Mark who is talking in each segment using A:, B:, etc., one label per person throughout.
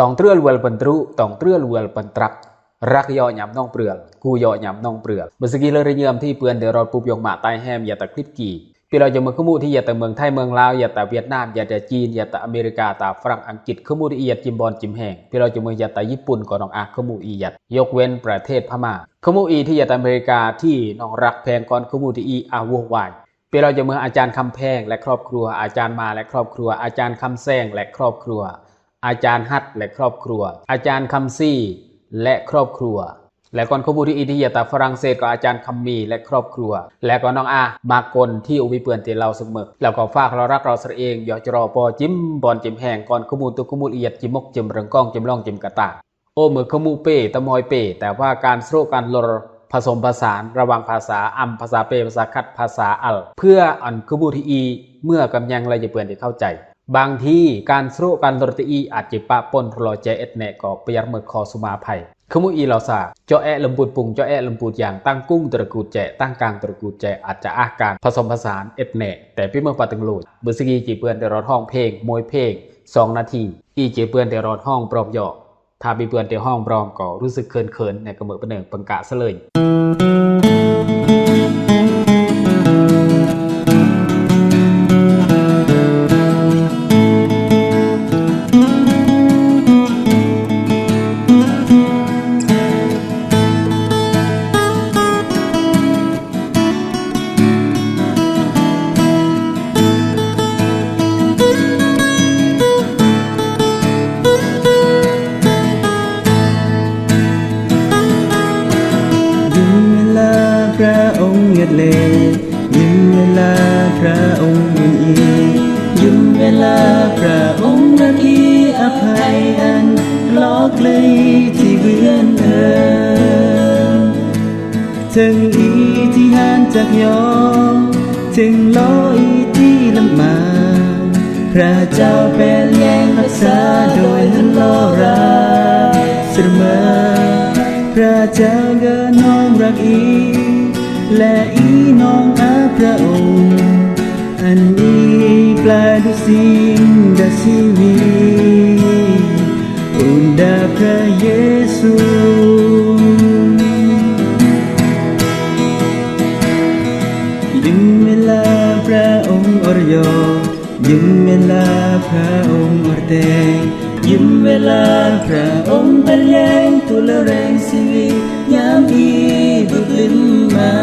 A: ต้องเตรือลวลปันตรุต้องเตรือลวลปันตรักรักย่อหยำน้องเปลือกกูย่อหยำน้องเปลือกบสกีเลอร์เยื่อมที่เปลือนเดรอดปุบยกหมาใต้แฮมอย่าตะคลิปกี่ปีเราจะเมืองขมูที่อย่าต่เมืองไทยเมืองลาวอย่าแต่เวียดนามอย่าแต่จีนอย่าแต่อเมริกาแต่ฝรั่งอังกฤษขมูที่อียัดจิมบอลจิมแหงพี่เราจะเมืออย่าแต่ญี่ปุ่นก่อนองอาขมูอียัดยกเว้นประเทศพม่าขมูอีที่อย่าต่อเมริกาที่น้องรักแพงก่อนขมูที่อีอาววายปีเราจะเมืองอาจารย์คำแพงและครอบครัวอาจารย์มาและครอบครัวอาจารย์คำแซงและครอบครัว อาจารย์ฮัดและครอบครัว อาจารย์คำซี่และครอบครัว และก่อนขบูที่อินเดียตาฝรั่งเศสก็อาจารย์คำมีและครอบครัว และก็น้องอา มากลที่อุบิเปือนที่เราเสมอแล้วก็ฝากเรารักเราเสยเองยอจรอปอจิ้มบอลจิ้มแหงก่อนขมูตุขมูเอียดจิมมกจิมเริงก้องจิมล่องจิมกระตาโอ้มือขมูเป้ตะมอยเป้แต่ว่าการโซการลรผสมผสานระหว่างภาษาอัมภาษาเปภาษาคัดภาษาอัล เพื่ออันขบูทีอี เมื่อกำยังเราจะเปื่อนที่เข้าใจ บางทีการโซการลรตีอีอาจจะปะปนรอใจเอ็ดเนก็เปียรมือคอสุมาภัยขมูอีเราสาเจาะแอะลำปูดปุงเจาะแอะลำปูดอย่างตั้งกุ้งตระกูลแจตั้งกลางตระกูลแจอาจจะอาการผสมผสานเอ็ดเนแต่พี่เมื่อปาตึงโลดบุษกีจีเปื่อนแต่รอดห้องเพลงมวยเพลงสองนาที อีจีเปื่อนแต่รอดห้องปลอบหยอกถ้ามีเปื่อนแต่ห้องปลอมก็รู้สึกเขินๆในกระเมือประเนิงปังกะซะเลย
B: ถึงอีที่หันจากยอมถึงลอยที่ลำมา พระเจ้าเป็นแยงรักษาโดยฮันลอราเสมอพระเจ้ากินน้องรักอี และอีน้องอาพระองค์ อันนี้แปลดูสิ่งดาชีวิตอุนดาพระเยซู ลาพระองค์อรเตงยึงเวลาพระองค์เป็นแยงตุลแรงชีวิตยามอีบุตลินมา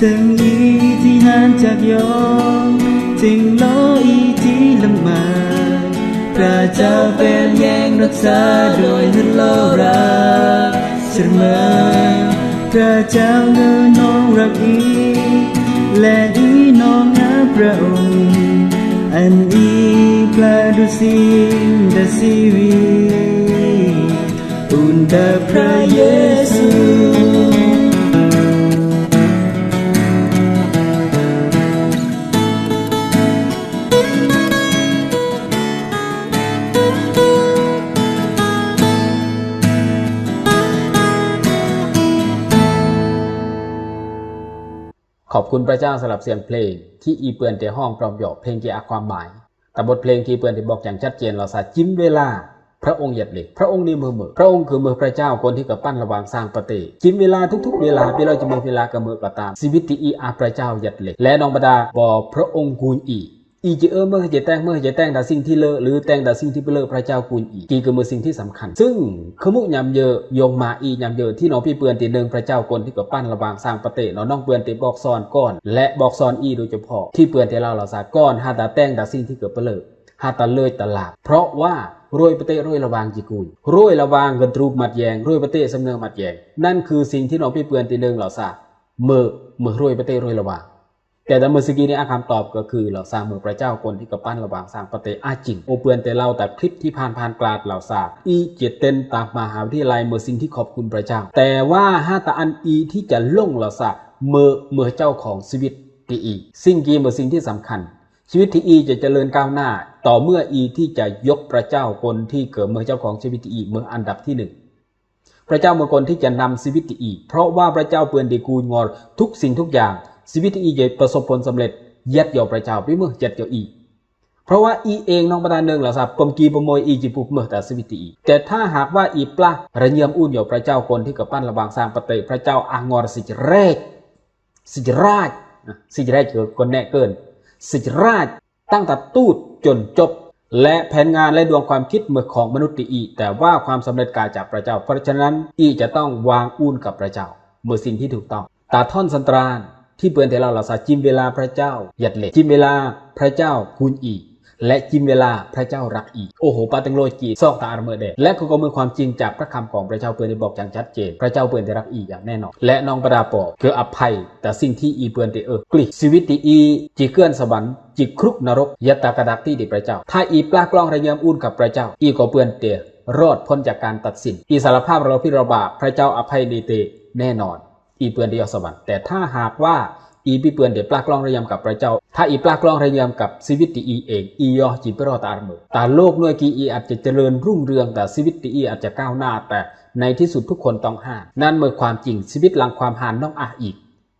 B: ถึงอีที่หันจากยอมถึงลออีที่ลำมาพระเจ้าเป็นแยงรักษาโดยฮัลโลราเสมอพระเจ้าเงินน้องรักอี และอีน้องาพระองค์ อันอีปลดูสิ่งดาชีวิตอุนดาพระเยซู
A: ขอบคุณพระเจ้าสำหรับเสียงเพลง ที่อีเปือนเตห้องปลอมหยอกเพลงเกียอาความหมาย แต่บทเพลงที่เปือนที่บอกอย่างชัดเจนเราสาจิ้มเวลา พระองค์เหยียดเหล็กพระองค์นี่มือมือพระองค์คือมือพระเจ้าคนที่กับปั้นระหวางสร้างประเทศจิ้มเวลาทุกๆ เวลาที่เราจะมือเวลากับมือก็ตามชีวิตที่อีอาพระเจ้าเหยียดเหล็กและนองบดาบอพระองค์กูลอี อีจเออเมื่อจะแต่งเมื่อจะแต่งแต่สิ่งที่เลอะหรือแต่งแต่สิ่งที่เปเลอะพระเจ้ากุลอีกีคือมือสิ่งที่สำคัญ ซึ่งขมุกยำเยอะโยงมาอียำเยอะที่น้องพี่เปือนตีหนึ่งพระเจ้ากลที่กับปั้นระบางสร้างประเตะเนาะน้องเปือนตีบอกซอนก้อน และบอกซอนอีโดยเฉพาะที่เปือนที่เราเราสาก้อนหาตาแต่งแต่สิ่งที่เกิดเปเลอะหาตาเลยตลาดเพราะว่ารวยประเตะรวยระวางจีกุลรวยระวางกันตรูปมัดแยงรวยประเตะสำเนืองมัดแยงนั่นคือสิ่งที่น้องพี่เปือนตีหนึ่งเราสาเมื่อเมื่อรวยประเตรวยระวาง แต่แต่เมื่อสกี้นี้อาคำตอบก็คือเราสาเมืองพระเจ้าคนที่กระปั้นระหว่างสร้างประเทศอาจิงโอเปือนแต่เราแต่คลิปที่ผ่านผ่านกลาดเหล่าสาอีเจตเต้นตามมหาวิทยาลัยเมื่อสิ่งที่ขอบคุณพระเจ้า แต่ว่าห้าตาอันอีที่จะล่งเหล่าสาเมื่อเมื่อเจ้าของชีวิตที่อีสิ่งกีเมื่อสิ่งที่สำคัญ ชีวิตที่อีจะเจริญก้าวหน้า ต่อเมื่ออีที่จะยกพระเจ้าคนที่เกิดเมื่อเจ้าของชีวิตที่อีเมื่ออันดับที่หนึ่งพระเจ้าเมื่อคนที่จะนำชีวิตที่อีเพราะว่าพระเจ้าเปือนดีกูลงอทุกสิ่งทุกอย่าง ชีวิตที่อีจะประสบผลสำเร็จเย็ดเยอพระเจ้าไปเมื่อเจ็ดยออี เพราะว่าอีเองน้องประธานหนึ่งเหล่าสับปมกีปมวยอีจิปุกเมื่อแต่สวิตอี แต่ถ้าหากว่าอีปลาระเยียมอุ่นอยู่พระเจ้าคนที่กับปั้นระบางสร้างปฏิพระเจ้าอางอรสิจเรกสิจราชสิจราชคือคนแน่เกิน สิจราชตั้งแต่ตูดจนจบ และแผนงานและดวงความคิดเมื่อของมนุษย์อี แต่ว่าความสำเร็จกายจากพระเจ้า เพราะฉะนั้นอีจะต้องวางอุ่นกับพระเจ้าเมื่อสิ่งที่ถูกต้องตาท่อนสันตราน ที่เปือนแต่เราเราสาจิมเวลาพระเจ้าหยัดเหล็กจิมเวลาพระเจ้าคุณอีและจิมเวลาพระเจ้ารักอีโอ้โหปาตังโลจีซอกตาอารเมอร์เดและก็ก็มือความจริงจากพระคำของพระเจ้าเปือนได้บอกอย่างชัดเจนพระเจ้าเปือนได้รักอีอย่างแน่นอนและน้องประดาปอบคืออภัย แต่สิ่งที่อีเปือนได้เออกลิชีวิตที่อีจีเกื้อนสวรรค์จีครุกนรกยตากระดักที่ดีพระเจ้า ถ้าอีปลากล้องระยียมอุ่นกับพระเจ้า อีก็เปือนเตะรอดพ้นจากการตัดสิน อีสารภาพเราพิเราบาปพระเจ้าอภัยดีเตแน่นอน อีเปือนเดียวสวรรค์แต่ถ้าหากว่าอีปีเปือนเดียปลากล้องระยำกับพระเจ้า ถ้าอีปลากล้องระยำกับชีวิตตีอีเองอียอจีไปรอตาเมือตาโลกหน่วยกีอีอาจจะเจริญรุ่งเรืองแต่ชีวิตตีอีอาจจะก้าวหน้าแต่ในที่สุดทุกคนต้องห้ามนั่นเมื่อความจริงชีวิตหลังความห่านต้องอาอีก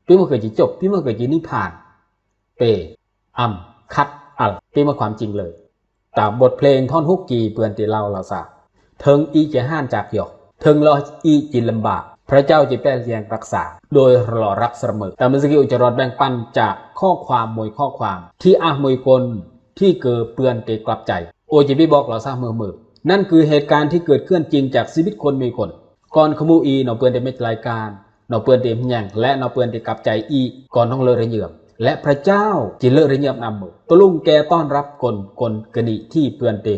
A: พี่เมื่อเกิดจีจบพี่เมื่อเกิดจีนิพพาน เปอัมคัดอัลพี่เมื่อความจริงเลยแต่บทเพลงท่อนฮุกกีเปือนตีเล่าเราซะเทิงอีจะห้านจากหยอกเทิงรออีจินลำบาก พระเจ้าจะแปลเรียงรักษา โดยหล่อรักเสมอแต่เมื่อกี้อุจรอดแบ่งปันจากข้อความมวยข้อความ ที่อามวยกลที่เกิดเปือนเกกลับใจ โอจิบีบอกเราทราบมือมือนั่นคือเหตุการณ์ที่เกิดขึ้นจริงจากชีวิตคนมีคน ก่อนขมูอีเนาเปือนได้ไม่รายการเนาเปือนเดมแย่งและเนาเปือนได้กลับใจอีก่อนต้องเลยระเยือมและพระเจ้าจิเลระเยือมนำมือตลุงแกต้อนรับคนคนกนิที่เปือนเด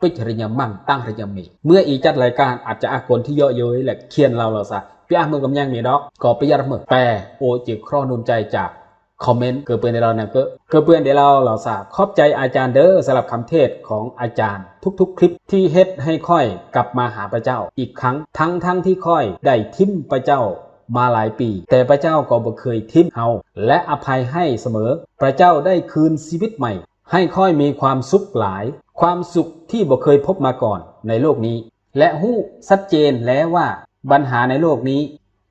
A: ปิจระยำมั่งตั้งระยำมีเมื่ออีจัดรายการอาจจะอาคนที่เยอะเย้ยและเคียนเราเราซะ พี่อามือกับยังมีดอกก็ไปยัดมือแปรโอจิครอนุนใจจากคอมเมนต์เกิดเปือนในเราเนี่ยก็เกิดเปือนในเราเราสาบขอบใจอาจารย์เด้อสำหรับคำเทศของอาจารย์ ทุกๆ คลิปที่เฮ็ดให้ค่อยกลับมาหาพระเจ้า อีกครั้งทั้งทั้งที่ค่อยได้ทิมพระเจ้ามาหลายปี แต่พระเจ้าก็บ่เคยทิมเฮาและอภัยให้เสมอ พระเจ้าได้คืนชีวิตใหม่ ให้ค่อยมีความสุขหลาย ความสุขที่บ่เคยพบมาก่อนในโลกนี้ และหู้ชัดเจนแล้วว่า ปัญหาในโลกนี้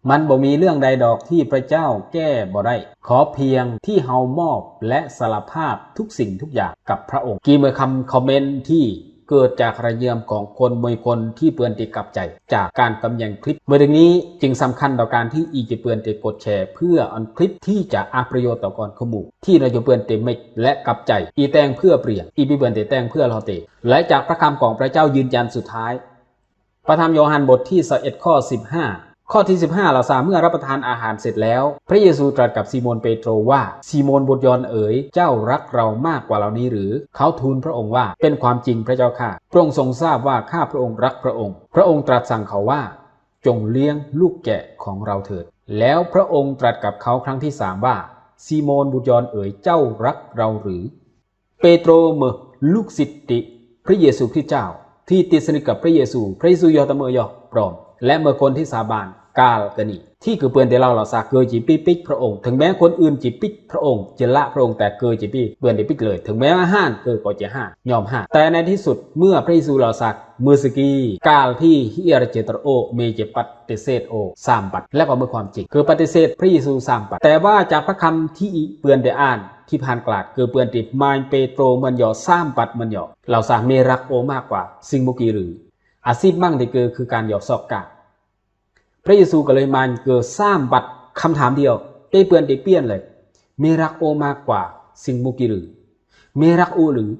A: มันบ่มีเรื่องใดดอกที่พระเจ้าแก้บ่ได้ ขอเพียงที่เฮามอบและสารภาพทุกสิ่งทุกอย่างกับพระองค์ กี่เมื่อคำคอมเมนต์ที่เกิดจากระเยียมของคนมวยคนที่เปือนติกลับใจ จากการกำยังคลิปเมื่อดังนี้จึงสำคัญต่อการที่อีจะเปือนติกดแชร์ เพื่ออันคลิปที่จะอาประโยชน์ต่อก่อนขมูที่เราจะเปือนเตมิกและกลับใจ อีแตงเพื่อเปลี่ยนอีปีเปือนเตแตงเพื่อเราเตและจากพระคำของพระเจ้ายืนยันสุดท้าย พระธรรมโยฮันบทที่11ข้อ 15 ข้อที่ 15 เราสามเมื่อรับประทานอาหารเสร็จแล้ว พระเยซูตรัสกับซีโมนเปโตรว่าซีโมนบุตรยอนเอ๋ยเจ้ารักเรามากกว่าเรานี้หรือ เขาทูลพระองค์ว่าเป็นความจริงพระเจ้าข้าพระองค์ทรงทราบว่าข้าพระองค์รักพระองค์ พระองค์ตรัสสั่งเขาว่า จงเลี้ยงลูกแกะของเราเถิด แล้วพระองค์ตรัสกับเขาครั้งที่สามว่าซีโมนบุตรยอนเอ๋ยเจ้ารักเราหรือ เปโตรเมลูกศิติ พระเยซูคริสต์เจ้า ที่ติดสนิทกับพระเยซู พระเยซูยอตะเมยอปลอม และเมื่อคนที่สาบานกาลกนีที่คือเปือนเดเราเราสาเกยจีปีปิกพระองค์ถึงแม้คนอื่นจีปิกพระองค์จะละพระองค์แต่เกยจีปีเปือนเดปิกเลย ถึงแม้ว่าห้านเกยก็จะห้านยอมห้านแต่ในที่สุดเมื่อพระเยซูเราสักมือสกีกาลที่ฮิเอรเจตรโอเมเจปัตเตเซตโอสามปัดและก็เมื่อความจริงคือปฏิเสธพระเยซูสามปัดแต่ว่าจากพระคำที่เปือนได้อ่าน ที่ผ่านกลาดคือเปือนติดมายเปโตรมันหยอสามปัดมันหยอเราสาเมรักโอมากกว่าสิ่งมุกีหรืออาชีพมั่งที่เกิดคือการหยอกซอกกาพระเยซูก็เลยมาเกิดสร้างบัตรคำถามเดียวเต้เปือนเต้เปี้ยนเลยเมรักโอมากกว่าสิ่งมุกีหรือเมรักโอหรือ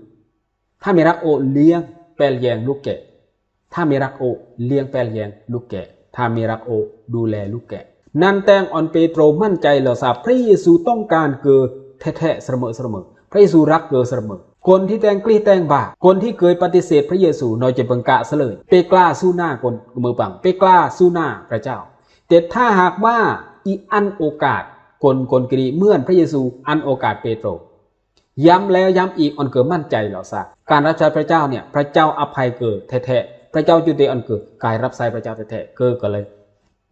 A: ถ้าเมรักโอเลี้ยงแปลแยงลูกแกะ ถ้าเมรักโอเลี้ยงแปลแยงลูกแกะ ถ้าเมรักโอดูแลลูกแกะนั่นแตงออนเปโตรมั่นใจเหล่าสาพระเยซูต้องการเกิด แท้ๆเสมอเสมอพระเยซูรักเกิดเสมอคนที่แต่งกลี้แต่งบาปคนที่เคยปฏิเสธพระเยซูน้อยจะบิงกะเสลยเปกล้าสู้หน้าคนมือปังเปกล้าสู้หน้าพระเจ้า แต่ถ้าหากว่าอีอันโอกาสคนคนกรีเมื่อนพระเยซูอันโอกาสเปโตร ย้ำแล้วย้ำอีกออนเกิดมั่นใจเหล่าซะการรับใช้พระเจ้าเนี่ยพระเจ้าอภัยเกิดแท้ๆพระเจ้าจุติออนเกิดกายรับใช้พระเจ้าแท้ๆเกิดก็เลย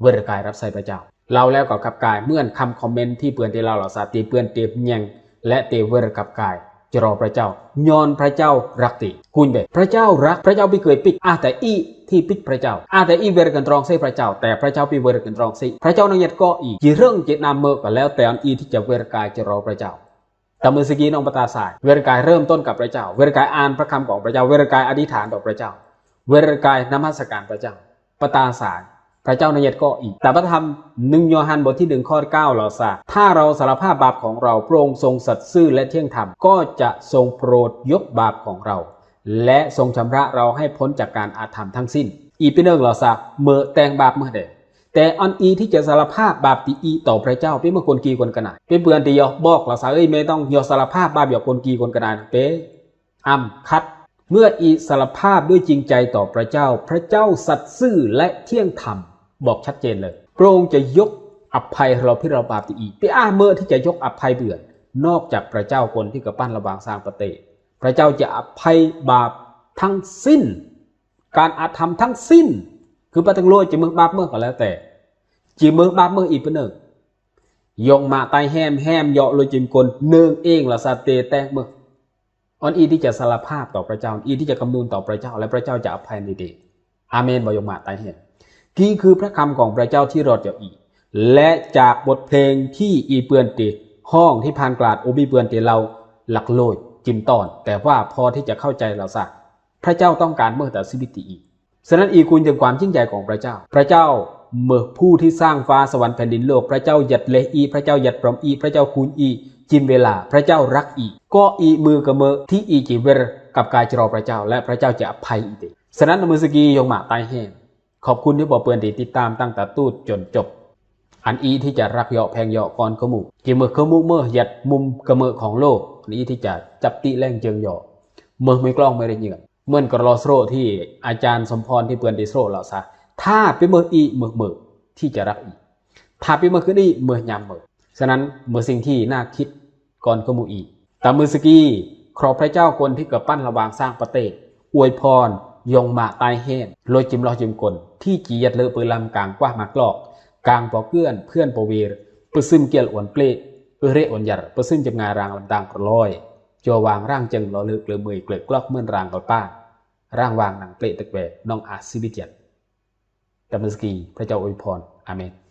A: เวรกายรับใช้พระเจ้า เราแล้วกับกับกายเมื่อนคำคอมเมนต์ที่เปือนที่เราเหล่าซาตีเปือนเตียบยังและเตเวรกับกายจะรอพระเจ้าย้อนพระเจ้ารักติคุณเบพระเจ้ารักพระเจ้าไม่เคยปิดอาแต่อีที่ปิดพระเจ้าอาแต่อีเวรกันตรองเสพระเจ้า แต่พระเจ้าปีเวรกันตรองเสพระเจ้านังยัดก็อีกี่เรื่องเจตนามเมอก็แล้วแต่อันอีที่จะเวรกายจะรอพระเจ้าแต่มือสกีนองปตาสาย เวรกายเริ่มต้นกับพระเจ้า เวรกายอ่านพระคำของพระเจ้า เวรกายอธิษฐานต่อพระเจ้า เวรกายนมัสการพระเจ้าปตาสาย พระเจ้าในเยดก็อีก แต่พระธรรมหนึ่งโยฮันบทที่หนึ่งข้อเก้าเราสาถ้าเราสารภาพบาปของเราพระองค์ทรงสัตย์ซื่อและเที่ยงธรรมก็จะทรงโปรดยกบาปของเรา และทรงชำระเราให้พ้นจากการอาธรรมทั้งสิ้น อีเป็นเรื่องเราสาเมื่อแต่งบาปเมื่อใดแต่อันอีที่จะสารภาพบาปตีอีต่อพระเจ้าเป็นเมื่อคนกีคนกระนาดเป็นเปือนตียอบอกเราสาเอ้ยไม่ต้องยอสารภาพบาปอย่าคนกีคนกระนาดเป๊อ้ำคัดเมื่ออีสารภาพด้วยจริงใจต่อพระเจ้า พระเจ้าสัตย์ซื่อและเที่ยงธรรม บอกชัดเจนเลย พระองค์จะยกอภัยเราที่เราบาปตีอีไปอ้าเมื่อที่จะยกอภัยเบื่อนนอกจากพระเจ้าคนที่กระปั้นระบางสร้างประเตพระเจ้าจะอภัยบาปทั้งสิ้น การอาธรรมทั้งสิ้น คือปะตังโลยจะมึงบาปเมื่อก็แล้วแต่จีมือบาปเมื่ออีกเป็นหนึ่งยงมาไตแฮมแฮมเหยาะโลยจิมกลเนืองเองละสาเตแตกมือออนอีที่จะสารภาพต่อพระเจ้าอีที่จะคำนูนต่อพระเจ้า และพระเจ้าจะอภัยในเดชอาเมนบอยงมาไตแฮม ที่คือพระคำของพระเจ้าที่รอดเจ้าอี และจากบทเพลงที่อีเปือนเตห้องที่พานกลาดโอบีเปือนเตเราหลักโลยจิมตอน แต่ว่าพอที่จะเข้าใจเราสักพระเจ้าต้องการเมื่อแต่สิบิติอีฉะนั้นอีคุณถึงความยิ่งใหญ่ของพระเจ้า พระเจ้าเมื่อผู้ที่สร้างฟ้าสวรรค์แผ่นดินโลก พระเจ้าหยัดเลอี พระเจ้าหยัดปรอมอี พระเจ้าคูณอี จิมเวลา พระเจ้ารักอี ก็อีมือกระเมอที่อีจิเวรกับกายจรอพระเจ้า และพระเจ้าจะอภัยอีเดฉะนั้นมือสกียงมาตายแห้ง ขอบคุณที่บอกเปือนดีติดตามตั้งแต่ตูดจนจบ อันอีที่จะรักเหยาะแพงเหยาะก่อนขมุจิมือขมุเมื่อหยัดมุมกระเมอของโลกอันอีที่จะจับติแรงเจิงเหยาะเมื่อไม่กล้องไม่ได้เหยื่อเมื่อกระลอสโรที่อาจารย์สมพรที่เปือนดีโซเราซะถ้าเป็นมืออีเมื่อเมื่อที่จะรักอีถ้าเป็นเมื่อคืนนี้เมื่อยามเมื่อฉะนั้นเมื่อสิ่งที่น่าคิดก่อนขมูอีกตามมือสกีครอพระเจ้าคนที่เกิดปั้นระวางสร้างประเทศอวยพร ยงมาตายแห้งโรยจิมรอจิมกลที่จียัดเลอปืนลำกลางกว้ามากลอกกลางปอเกื้อนเพื่อนปอเวรปืซึมเกียลอวนเปลเอเรออนหยัดปืซึมจำงานรางลำดังกระลอยจัววางร่างจึงรอลึกเลือมือเกลือกลอกเมื่อนรางกอป้าร่างวางหนังเปลตะแกวน้องอาซิบิจียนดัมสกีพระเจ้าอวยพรอเมน